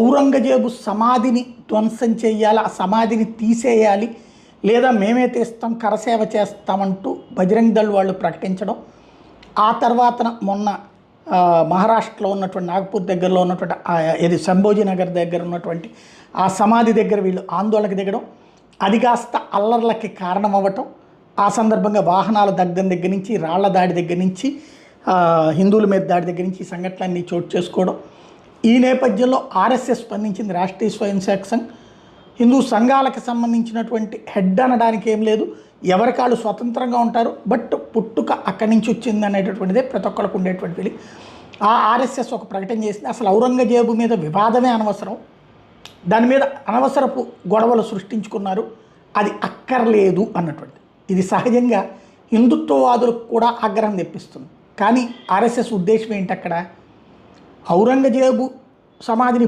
ఔరంగజేబు సమాధిని ధ్వంసం చేయాలి ఆ సమాధిని తీసేయాలి లేదా మేమే తీస్తాం కరసేవ చేస్తామంటూ బజరంగ్ దళ్ వాళ్ళు ప్రకటించడం. ఆ తర్వాత మొన్న మహారాష్ట్రలో ఉన్నటువంటి నాగపూర్ దగ్గరలో ఉన్నటువంటి ఇది సంభోజీ నగర్ దగ్గర ఉన్నటువంటి ఆ సమాధి దగ్గర వీళ్ళు ఆందోళనకు దిగడం. అది కాస్త అల్లర్లకి కారణం అవ్వటం ఆ సందర్భంగా వాహనాల దగ్గర దగ్గర నుంచి రాళ్ళ దాడి దగ్గర నుంచి హిందువుల మీద దాడి దగ్గర నుంచి ఈ సంఘటనలన్నీ చోటు చేసుకోవడం. ఈ నేపథ్యంలో ఆర్ఎస్ఎస్ స్పందించింది రాష్ట్రీయ స్వయం సేవక్ సంఘ్. హిందూ సంఘాలకు సంబంధించినటువంటి హెడ్ అనడానికి ఏం లేదు. ఎవరి కాళ్ళు స్వతంత్రంగా ఉంటారు బట్ పుట్టుక అక్కడి నుంచి వచ్చింది అనేటటువంటిదే ప్రతి ఒక్కరికి ఉండేటువంటి ఫీలింగ్ ఆ ఆర్ఎస్ఎస్ ఒక ప్రకటన చేసింది. అసలు ఔరంగజేబు మీద వివాదమే అనవసరం. దాని మీద అనవసరపు గొడవలు సృష్టించుకున్నారు. అది అక్కర్లేదు అన్నటువంటి. ఇది సహజంగా హిందుత్వవాదులకు కూడా ఆగ్రహం తెప్పిస్తుంది. కానీ ఆర్ఎస్ఎస్ ఉద్దేశం ఏంటి అక్కడ? ఔరంగజేబు సమాధిని